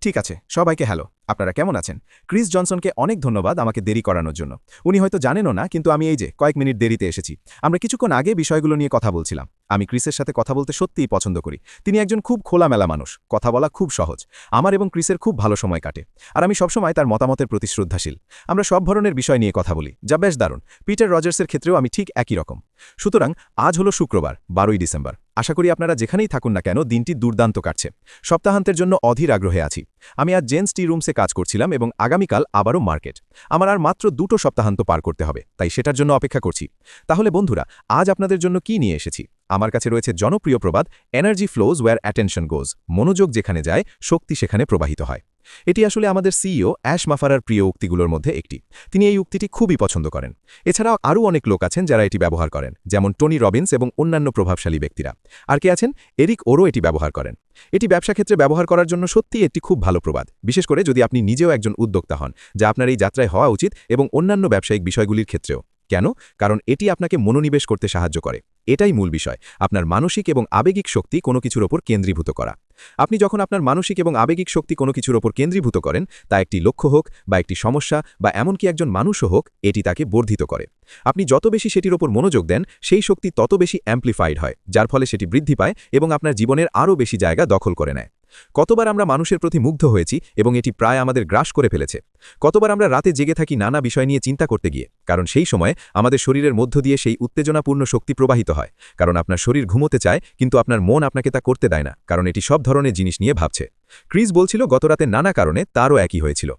ঠিক আছে, সবাইকে হ্যালো, আপনারা কেমন আছেন? ক্রিস জনসনকে অনেক ধন্যবাদ আমাকে দেরি করানোর জন্য। উনি হয়তো জানেনও না, কিন্তু আমি এই যে কয়েক মিনিট দেরিতে এসেছি। আমরা কিছুক্ষণ আগে বিষয়গুলো নিয়ে কথা বলছিলাম। আমি ক্রিসের সাথে কথা বলতে সত্যিই পছন্দ করি। তিনি একজন খুব খোলামেলা মানুষ। কথা বলা খুব সহজ। আমার এবং ক্রিসের খুব ভালো সময় কাটে। আর আমি সবসময় তার মতামতের প্রতি শ্রদ্ধাশীল। আমরা সব ধরনের বিষয় নিয়ে কথা বলি। যা বেশ দারুণ। পিটার রজার্সের ক্ষেত্রেও আমি ঠিক একই রকম। সুতরাং আজ হলো শুক্রবার, বারোই ডিসেম্বর। আশা করি আপনারা যেখানেই থাকুন না কেন, দিনটি দুর্দান্ত কাটছে। সপ্তাহান্তের জন্য অধীর আগ্রহে আছি। আমি আজ জেন্স টি রুমসে কাজ করছিলাম এবং আগামীকাল আবারও মার্কেট। আমার আর মাত্র দুটো সপ্তাহান্ত পার করতে হবে, তাই সেটার জন্য অপেক্ষা করছি। তাহলে বন্ধুরা, আজ আপনাদের জন্য কি নিয়ে এসেছি? আমার কাছে রয়েছে জনপ্রিয় প্রবাদ energy flows where attention goes মনোযোগ যেখানে যায়, শক্তি সেখানে প্রবাহিত হয়। এটি আসলে আমাদের সিইও অ্যাশ মাফারার প্রিয় উক্তিগুলোর মধ্যে একটি। তিনি এই উক্তিটি খুবই পছন্দ করেন। এছাড়াও আরও অনেক লোক আছেন যারা এটি ব্যবহার করেন, যেমন টনি রবিন্স এবং অন্যান্য প্রভাবশালী ব্যক্তিরা। আর কে আছেন? এরিক ওরও এটি ব্যবহার করেন। এটি ব্যবসা ক্ষেত্রে ব্যবহার করার জন্য সত্যিই একটি খুব ভালো প্রবাদ। বিশেষ করে যদি আপনি নিজেও একজন উদ্যোক্তা হন, যা আপনার এই যাত্রায় হওয়া উচিত এবং অন্যান্য ব্যবসায়িক বিষয়গুলির ক্ষেত্রেও। কেন? কারণ এটি আপনাকে মনোনিবেশ করতে সাহায্য করে। এটাই মূল বিষয়, আপনার মানসিক এবং আবেগিক শক্তি কোনো কিছুর ওপর কেন্দ্রীভূত করা। আপনি যখন আপনার মানসিক এবং আবেগিক শক্তি কোনো কিছুর ওপর কেন্দ্রীভূত করেন, তা একটি লক্ষ্য হোক বা একটি সমস্যা বা এমনকি একজন মানুষও হোক, এটি তাকে বর্ধিত করে। আপনি যত বেশি সেটির ওপর মনোযোগ দেন, সেই শক্তি তত বেশি অ্যাম্প্লিফাইড হয়, যার ফলে সেটি বৃদ্ধি পায় এবং আপনার জীবনের আরও বেশি জায়গা দখল করে নেয়। কতবার আমরা মানুষের প্রতি মুগ্ধ হয়েছি এবং এটি প্রায় আমাদের গ্রাস করে ফেলেছে। কতবার আমরা রাতে জেগে থাকি নানা বিষয় নিয়ে চিন্তা করতে গিয়ে, কারণ সেই সময়ে আমাদের শরীরের মধ্য দিয়ে সেই উত্তেজনাপূর্ণ শক্তি প্রবাহিত হয়, কারণ আপনার শরীর ঘুমোতে চায়, কিন্তু আপনার মন আপনাকে তা করতে দেয় না, কারণ এটি সব ধরনের জিনিস নিয়ে ভাবছে। ক্রিস বলছিল, গতরাতে নানা কারণে তারও একই হয়েছিল।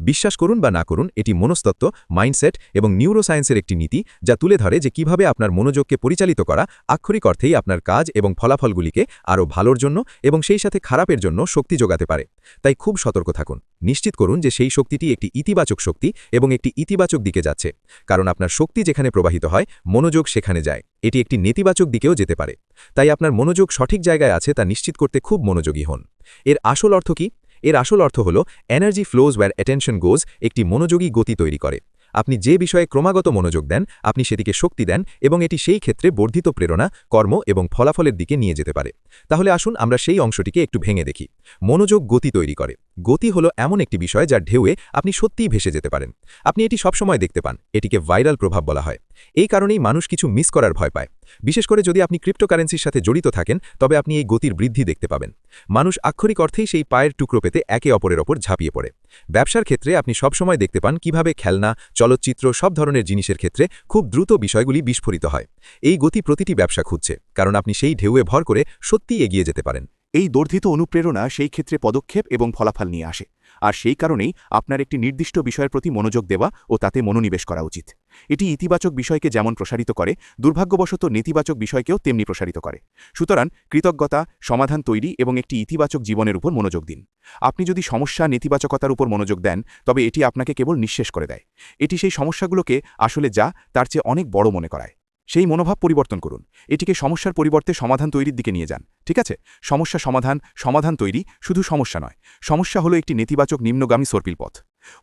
বিশ্বাস করুন বা না করুন, এটি মনস্তত্ত্ব, মাইন্ডসেট এবং নিউরোসায়েন্সের একটি নীতি যা তুলে ধরে যে কীভাবে আপনার মনোযোগকে পরিচালিত করা আক্ষরিক অর্থেই আপনার কাজ এবং ফলাফলগুলিকে আরও ভালোর জন্য এবং সেই সাথে খারাপের জন্য শক্তি যোগাতে পারে। তাই খুব সতর্ক থাকুন। নিশ্চিত করুন যে সেই শক্তিটি একটি ইতিবাচক শক্তি এবং একটি ইতিবাচক দিকে যাচ্ছে। কারণ আপনার শক্তি যেখানে প্রবাহিত হয়, মনোযোগ সেখানে যায়। এটি একটি নেতিবাচক দিকেও যেতে পারে। তাই আপনার মনোযোগ সঠিক জায়গায় আছে তা নিশ্চিত করতে খুব মনোযোগী হন। এর আসল অর্থ কি? এর আসল অর্থ হল energy flows where attention goes একটি মনোযোগী গতি তৈরি করে। আপনি যে বিষয়ে ক্রমাগত মনোযোগ দেন, আপনি সেটিকে শক্তি দেন এবং এটি সেই ক্ষেত্রে বর্ধিত প্রেরণা, কর্ম এবং ফলাফলের দিকে নিয়ে যেতে পারে। তাহলে আসুন আমরা সেই অংশটিকে একটু ভেঙে দেখি। মনোযোগ গতি তৈরি করে। গতি হলো এমন একটি বিষয় যার ঢেউয়ে আপনি সত্যিই ভেসে যেতে পারেন। আপনি এটি সবসময় দেখতে পান, এটিকে ভাইরাল প্রভাব বলা হয়। এই কারণেই মানুষ কিছু মিস করার ভয় পায়। বিশেষ করে যদি আপনি ক্রিপ্টোকারেন্সির সাথে জড়িত থাকেন, তবে আপনি এই গতির বৃদ্ধি দেখতে পাবেন। মানুষ আক্ষরিক অর্থেই সেই পায়ের টুকরো পেতে একে অপরের ওপর ঝাঁপিয়ে পড়ে। ব্যবসার ক্ষেত্রে আপনি সবসময় দেখতে পান কীভাবে খেলনা, চলচ্চিত্র, সব ধরনের জিনিসের ক্ষেত্রে খুব দ্রুত বিষয়গুলি বিস্ফোরিত হয়। এই গতি প্রতিটি ব্যবসা খুঁজছে, কারণ আপনি সেই ঢেউয়ে ভর করে সত্যিই এগিয়ে যেতে পারেন। এই দর্ধিত অনুপ্রেরণা সেই ক্ষেত্রে পদক্ষেপ এবং ফলাফল নিয়ে আসে। আর সেই কারণেই আপনার একটি নির্দিষ্ট বিষয়ের প্রতি মনোযোগ দেওয়া ও তাতে মনোনিবেশ করা উচিত। এটি ইতিবাচক বিষয়কে যেমন প্রসারিত করে, দুর্ভাগ্যবশত নেতিবাচক বিষয়কেও তেমনি প্রসারিত করে। সুতরাং কৃতজ্ঞতা, সমাধান তৈরি এবং একটি ইতিবাচক জীবনের উপর মনোযোগ দিন। আপনি যদি সমস্যা, নেতিবাচকতার উপর মনোযোগ দেন, তবে এটি আপনাকে কেবল নিঃশেষ করে দেয়। এটি সেই সমস্যাগুলোকে আসলে যা, তার চেয়ে অনেক বড় মনে করায়। সেই মনোভাব পরিবর্তন করুন। এটিকে সমস্যার পরিবর্তে সমাধান তৈরির দিকে নিয়ে যান। ঠিক আছে? সমস্যা সমাধান সমাধান তৈরি, শুধু সমস্যা নয়। সমস্যা হলো একটি নেতিবাচক নিম্নগামী সর্পিল পথ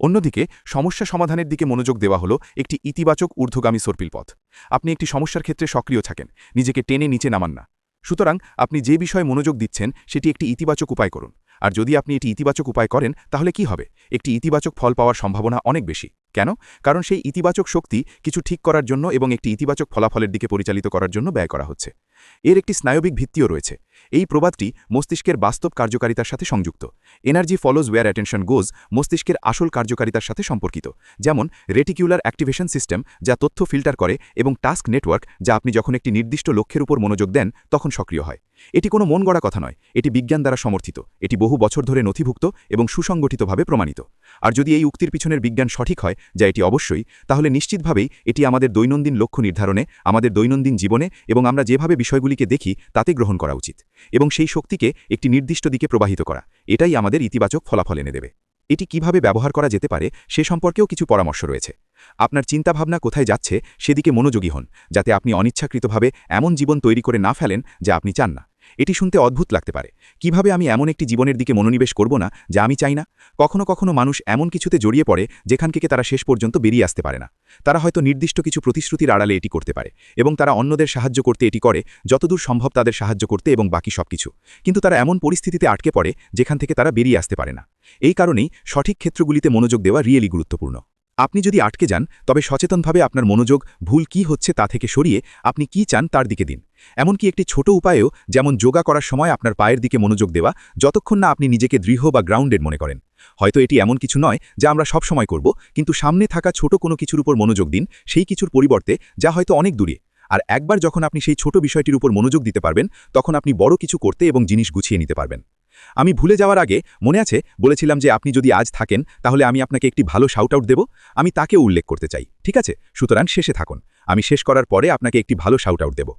অন্যদিকে, সমস্যা সমাধানের দিকে মনোযোগ দেওয়া হলো একটি ইতিবাচক ঊর্ধ্বগামী সর্পিল পথ আপনি একটি সমস্যার ক্ষেত্রে সক্রিয় থাকেন, নিজেকে টেনে নিচে নামান না। সুতরাং, আপনি যে বিষয়ে মনোযোগ দিচ্ছেন, সেটি একটি ইতিবাচক উপায় করুন। আর যদি আপনি এটি ইতিবাচক উপায় করেন, তাহলে কি হবে? একটি ইতিবাচক ফল পাওয়ার সম্ভাবনা অনেক বেশি। কেন? কারণ সেই ইতিবাচক শক্তি কিছু ঠিক করার জন্য এবং একটি ইতিবাচক ফলাফলের দিকে পরিচালিত করার জন্য ব্যয় করা হচ্ছে। এর একটি স্নায়বিক ভিত্তিও রয়েছে। এই প্রবাদটি মস্তিষ্কের বাস্তব কার্যকারিতার সাথে সংযুক্ত। Energy follows where attention goes মস্তিষ্কের আসল কার্যকারিতার সাথে সম্পর্কিত। যেমন রেটিকিউলার অ্যাক্টিভেশন সিস্টেম যা তথ্য ফিল্টার করে এবং টাস্ক নেটওয়ার্ক যা আপনি যখন একটি নির্দিষ্ট লক্ষ্যের উপর মনোযোগ দেন তখন সক্রিয় হয়। এটি কোনো মন গড়া কথা নয়, এটি বিজ্ঞান দ্বারা সমর্থিত। এটি বহু বছর ধরে নথিভুক্ত এবং সুসংগঠিতভাবে প্রমাণিত। আর যদি এই উক্তির পিছনের বিজ্ঞান সঠিক হয়, যা এটি অবশ্যই, তাহলে নিশ্চিতভাবেই এটি আমাদের দৈনন্দিন লক্ষ্য নির্ধারণে, আমাদের দৈনন্দিন জীবনে এবং আমরা যেভাবে বিষয়গুলিকে দেখি, তাতে গ্রহণ করা উচিত এবং সেই শক্তিকে একটি নির্দিষ্ট দিকে প্রবাহিত করা। এটাই আমাদের ইতিবাচক ফলাফল এনে দেবে। এটি কীভাবে ব্যবহার করা যেতে পারে সে সম্পর্কেও কিছু পরামর্শ রয়েছে। আপনার চিন্তাভাবনা কোথায় যাচ্ছে সেদিকে মনোযোগী হন, যাতে আপনি অনিচ্ছাকৃতভাবে এমন জীবন তৈরি করে না ফেলেন যা আপনি চান না। এটি শুনতে অদ্ভুত লাগতে পারে। কীভাবে আমি এমন একটি জীবনের দিকে মনোনিবেশ করব না, যা আমি চাই না? কখনো কখনো মানুষ এমন কিছুতে জড়িয়ে পড়ে যেখান থেকে তারা শেষ পর্যন্ত বেরিয়ে আসতে পারে না। তারা হয়তো নির্দিষ্ট কিছু প্রতিশ্রুতির আড়ালে এটি করতে পারে এবং তারা অন্যদের সাহায্য করতে এটি করে, যতদূর সম্ভব তাদের সাহায্য করতে এবং বাকি সবকিছু। কিন্তু তারা এমন পরিস্থিতিতে আটকে পড়ে, যেখান থেকে তারা বেরিয়ে আসতে পারে না। এই কারণেই সঠিক ক্ষেত্রগুলিতে মনোযোগ দেওয়া রিয়েলি গুরুত্বপূর্ণ। আপনি যদি আটকে যান, তবে সচেতনভাবে আপনার মনোযোগ ভুল কি হচ্ছে তা থেকে সরিয়ে আপনি কি চান তার দিকে দিন। এমনকি একটি ছোট উপায়েও যেমন যোগা করার সময় আপনার পায়ের দিকে মনোযোগ দেওয়া, যতক্ষণ না আপনি নিজেকে দৃঢ় বা গ্রাউন্ডেড মনে করেন। হয়তো এটি এমন কিছু নয় যা আমরা সব সময় করব, কিন্তু সামনে থাকা ছোট কোনো কিছুর উপর মনোযোগ দিন, সেই কিছুর পরিবর্তে যা হয়তো অনেক দূরে। আর একবার যখন আপনি সেই ছোট বিষয়টির উপর মনোযোগ দিতে পারবেন, তখন আপনি বড় কিছু করতে এবং জিনিস গুছিয়ে নিতে পারবেন। আমি ভুলে যাওয়ার আগে মনে আছে, বলেছিলাম যে আপনি যদি আজ থাকেন, তাহলে আমি আপনাকে একটি ভালো শাউট আউট দেব। আমি তাকে উল্লেখ করতে চাই, ঠিক আছে? সুতরাং শেষে থাকুন। আমি শেষ করার পরে আপনাকে একটি ভালো শাউট আউট দেব।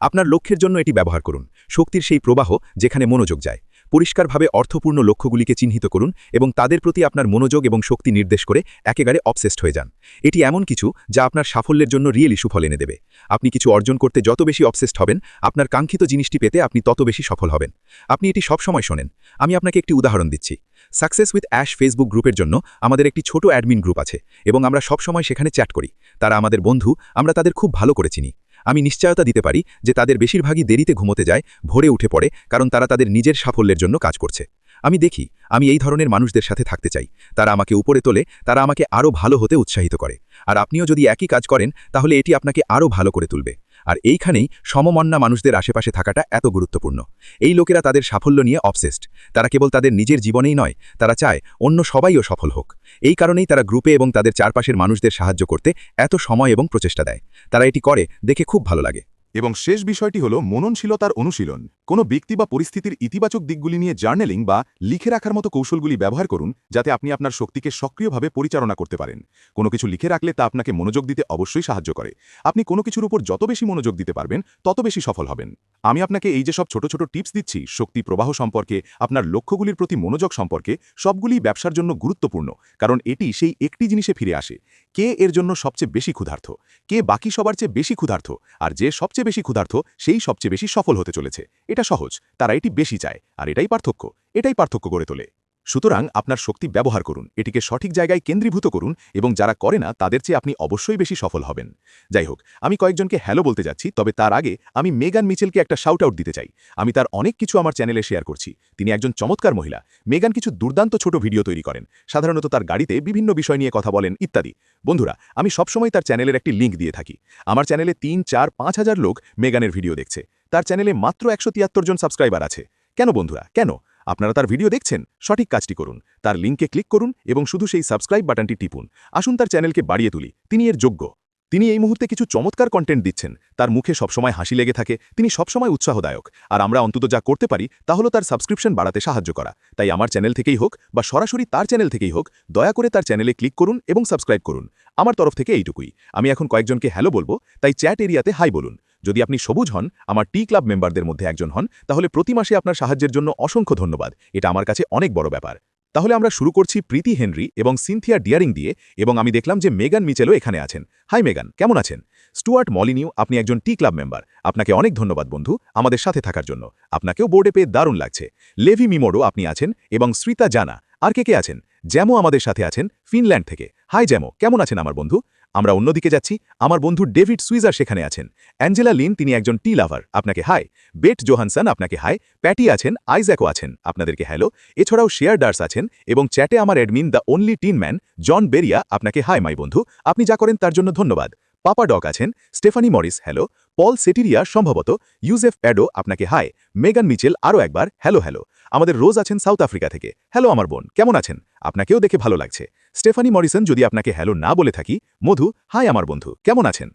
আপনার লক্ষ্যের জন্য এটি ব্যবহার করুন। শক্তির সেই প্রবাহ যেখানে মনোযোগ যায়। পরিষ্কারভাবে অর্থপূর্ণ লক্ষ্যগুলিকে চিহ্নিত করুন এবং তাদের প্রতি আপনার মনোযোগ এবং শক্তি নির্দেশ করে একেবারে অবসেস্ট হয়ে যান। এটি এমন কিছু যা আপনার সাফল্যের জন্য রিয়েলি সুফল এনে দেবে। আপনি কিছু অর্জন করতে যত বেশি অবসেস্ট হবেন, আপনার কাঙ্ক্ষিত জিনিসটি পেতে আপনি তত বেশি সফল হবেন। আপনি এটি সবসময় শোনেন। আমি আপনাকে একটি উদাহরণ দিচ্ছি। সাকসেস উইথ অ্যাশ ফেসবুক গ্রুপের জন্য আমাদের একটি ছোট অ্যাডমিন গ্রুপ আছে এবং আমরা সবসময় সেখানে চ্যাট করি। তারা আমাদের বন্ধু, আমরা তাদের খুব ভালো করে চিনি। আমি নিশ্চয়তা দিতে পারি যে তাদের বেশিরভাগই দেরিতে ঘুমোতে যায়, ভোরে উঠে পড়ে, কারণ তারা তাদের নিজের সাফল্যের জন্য কাজ করছে। আমি দেখি, আমি এই ধরনের মানুষদের সাথে থাকতে চাই। তারা আমাকে উপরে তোলে, তারা আমাকে আরও ভালো হতে উৎসাহিত করে। আর আপনিও যদি একই কাজ করেন, তাহলে এটি আপনাকে আরও ভালো করে তুলবে। আর এইখানেই সমমন্না মানুষদের আশেপাশে থাকাটা এত গুরুত্বপূর্ণ। এই লোকেরা তাদের সাফল্য নিয়ে অবসেসড তারা কেবল তাদের নিজের জীবনেই নয়, তারা চায় অন্য সবাইও সফল হোক। এই কারণেই তারা গ্রুপে এবং তাদের চারপাশের মানুষদের সাহায্য করতে এত সময় এবং প্রচেষ্টা দেয়। তারা এটি করে দেখে খুব ভালো লাগে। এবং শেষ বিষয়টি হল মননশীলতার অনুশীলন। কোনো ব্যক্তি বা পরিস্থিতির ইতিবাচক দিকগুলি নিয়ে জার্নেলিং বা লিখে রাখার মতো কৌশলগুলি ব্যবহার করুন, যাতে আপনি আপনার শক্তিকে সক্রিয়ভাবে পরিচালনা করতে পারেন। কোনো কিছু লিখে রাখলে তা আপনাকে মনোযোগ দিতে অবশ্যই সাহায্য করে। আপনি কোনো কিছুর উপর যত বেশি মনোযোগ দিতে পারবেন, তত বেশি সফল হবেন। আমি আপনাকে এই যে সব ছোট ছোট টিপস দিচ্ছি, শক্তি প্রবাহ সম্পর্কে, আপনার লক্ষ্যগুলির প্রতি মনোযোগ সম্পর্কে, সবগুলি ব্যবসার জন্য গুরুত্বপূর্ণ, কারণ এটি সেই একটি জিনিসে ফিরে আসে। কে এর জন্য সবচেয়ে বেশি ক্ষুধার্থ? কে বাকি সবার চেয়ে বেশি ক্ষুধার্থ? আর যে সবচেয়ে বেশি ক্ষুধার্থ, সেই সবচেয়ে বেশি সফল হতে চলেছে। এটা সহজ, তারা এটি বেশি চায়, আর এটাই পার্থক্য এটাই পার্থক্য গড়ে তোলে। সুতরাং আপনার শক্তি ব্যবহার করুন, এটিকে সঠিক জায়গায় কেন্দ্রীভূত করুন এবং যারা করে না, তাদের চেয়ে আপনি অবশ্যই বেশি সফল হবেন। যাই হোক, আমি কয়েকজনকে হ্যালো বলতে যাচ্ছি, তবে তার আগে আমি মেগান মিচেলকে একটা শাউট আউট দিতে চাই। আমি তার অনেক কিছু আমার চ্যানেলে শেয়ার করছি। তিনি একজন চমৎকার মহিলা। মেগান কিছু দুর্দান্ত ছোট ভিডিও তৈরি করেন। সাধারণত তার গাড়িতে বিভিন্ন বিষয় নিয়ে কথা বলেন, ইত্যাদি। বন্ধুরা, আমি সবসময় তার চ্যানেলের একটি লিঙ্ক দিয়ে থাকি। আমার চ্যানেলে তিন, চার, পাঁচ হাজার লোক মেগানের ভিডিও দেখছে। তার চ্যানেলে মাত্র একশো তিয়াত্তর জন সাবস্ক্রাইবার আছে। কেন বন্ধুরা? কেন? আপনারা তার ভিডিও দেখছেন, সঠিক কাজটি করুন। তার লিঙ্কে ক্লিক করুন এবং শুধু সেই সাবস্ক্রাইব বাটনটি টিপুন। আসুন তার চ্যানেলকে বাড়িয়ে তুলি। তিনি এর যোগ্য। তিনি এই মুহূর্তে কিছু চমৎকার কন্টেন্ট দিচ্ছেন। তার মুখে সবসময় হাসি লেগে থাকে। তিনি সবসময় উৎসাহদায়ক। আর আমরা অন্তত যা করতে পারি, তা হলো তার সাবস্ক্রিপশন বাড়াতে সাহায্য করা। তাই আমার চ্যানেল থেকেই হোক বা সরাসরি তার চ্যানেল থেকেই হোক, দয়া করে তার চ্যানেলে ক্লিক করুন এবং সাবস্ক্রাইব করুন। আমার তরফ থেকে এইটুকুই। আমি এখন কয়েকজনকে হ্যালো বলব, তাই চ্যাট এরিয়াতে হাই বলুন। যদি আপনি সবুজ হন, আমার টি ক্লাব মেম্বারদের মধ্যে একজন হন, তাহলে প্রতি মাসে আপনার সাহায্যের জন্য অসংখ্য ধন্যবাদ। এটা আমার কাছে অনেক বড় ব্যাপার। তাহলে আমরা শুরু করছি প্রীতি হেনরি এবং সিনথিয়া ডিয়ারিং দিয়ে এবং আমি দেখলাম যে মেগান মিচেলও এখানে আছেন। হাই মেগান, কেমন আছেন? স্টুয়ার্ট মলিনিউ, আপনি একজন টি ক্লাব মেম্বার। আপনাকে অনেক ধন্যবাদ বন্ধু, আমাদের সাথে থাকার জন্য। আপনাকেও বোর্ডে পেয়ে দারুণ লাগছে। লেভি মিমোডো আপনি আছেন এবং শ্রিতা জানা। আর কে কে আছেন? জ্যামো আমাদের সাথে আছেন, ফিনল্যান্ড থেকে। হাই জ্যামো, কেমন আছেন আমার বন্ধু? আমরা অন্যদিকে যাচ্ছি, আমার বন্ধু ডেভিড সুইজার সেখানে আছেন। অ্যাঞ্জেলা লিন, তিনি একজন টি লাভার। আপনাকে হাই। বেট জোহানসন, আপনাকে হাই। প্যাটি আছেন, আইজ্যাকও আছেন, আপনাদেরকে হ্যালো। এছাড়াও শেয়ার ডার্স আছেন এবং চ্যাটে আমার admin the only tin man, John Beria, আপনাকে হাই, মাই বন্ধু। আপনি যা করেন তার জন্য ধন্যবাদ। পাপা ডক আছেন, Stephanie Morris, hello. Paul Setiria, সম্ভবত। ইউজেফ অ্যাডো, আপনাকে হাই। মেগান মিচেল, আরও একবার, হ্যালো হ্যালো। আমাদের রোজ আছেন সাউথ আফ্রিকা থেকে। হ্যালো, আমার বোন। কেমন আছেন? আপনাকেও দেখে ভালো লাগছে। স্টেফানি মরিসন যদি আপনাকে হ্যালো না বলে থাকি, মধু, হাই আমার বন্ধু, কেমন আছেন?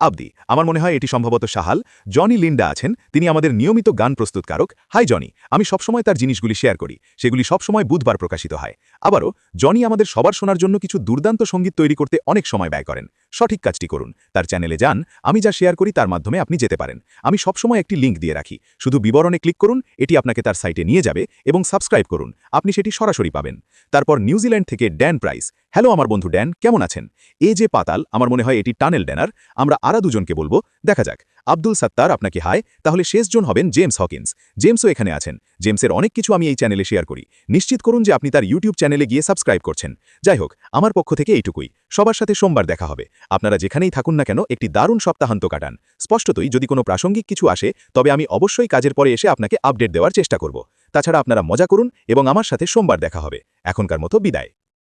আবদি, আমার মনে হয় এটি সম্ভবত সাহাল জনি লিন্ডা আছেন, তিনি আমাদের নিয়মিত গান প্রস্তুতকারক। হাই, জনি, আমি সবসময় তার জিনিসগুলি শেয়ার করি, সেগুলি সবসময় বুধবার প্রকাশিত হয়। আবারও, জনি আমাদের সবার শোনার জন্য কিছু দুর্দান্ত সংগীত তৈরি করতে অনেক সময় ব্যয় করেন। সঠিক কাজটি করুন। তার চ্যানেলে যান, আমি যা শেয়ার করি তার মাধ্যমে আপনি যেতে পারেন। আমি সবসময় একটি লিঙ্ক দিয়ে রাখি। শুধু বিবরণে ক্লিক করুন, এটি আপনাকে তার সাইটে নিয়ে যাবে এবং সাবস্ক্রাইব করুন। আপনি সেটি সরাসরি পাবেন। তারপর নিউজিল্যান্ড থেকে ড্যান প্রাইস হ্যালো আমার বন্ধু ড্যান, কেমন আছেন? এ যে পাতাল, আমার মনে হয় এটি টানেল ড্যানার। আমরা আরা দুজনকে বলব, দেখা যাক। আব্দুল সাত্তার আপনাকে হাই, তাহলে শেষজন হবেন জেমস হকিন্স। জেমসও এখানে আছেন। জেমসের অনেক কিছু আমি এই চ্যানেলে শেয়ার করি। নিশ্চিত করুন যে আপনি তার ইউটিউব চ্যানেলে গিয়ে সাবস্ক্রাইব করছেন। যাই হোক, আমার পক্ষ থেকে এইটুকুই। সবার সাথে সোমবার দেখা হবে। আপনারা যেখানেই থাকুন না কেন, একটি দারুণ সপ্তাহান্ত কাটান। স্পষ্টতই, যদি কোনো প্রাসঙ্গিক কিছু আসে, তবে আমি অবশ্যই কাজের পরে এসে আপনাকে আপডেট দেওয়ার চেষ্টা করব। তাছাড়া আপনারা মজা করুন এবং আমার সাথে সোমবার দেখা হবে। এখনকার মতো বিদায়।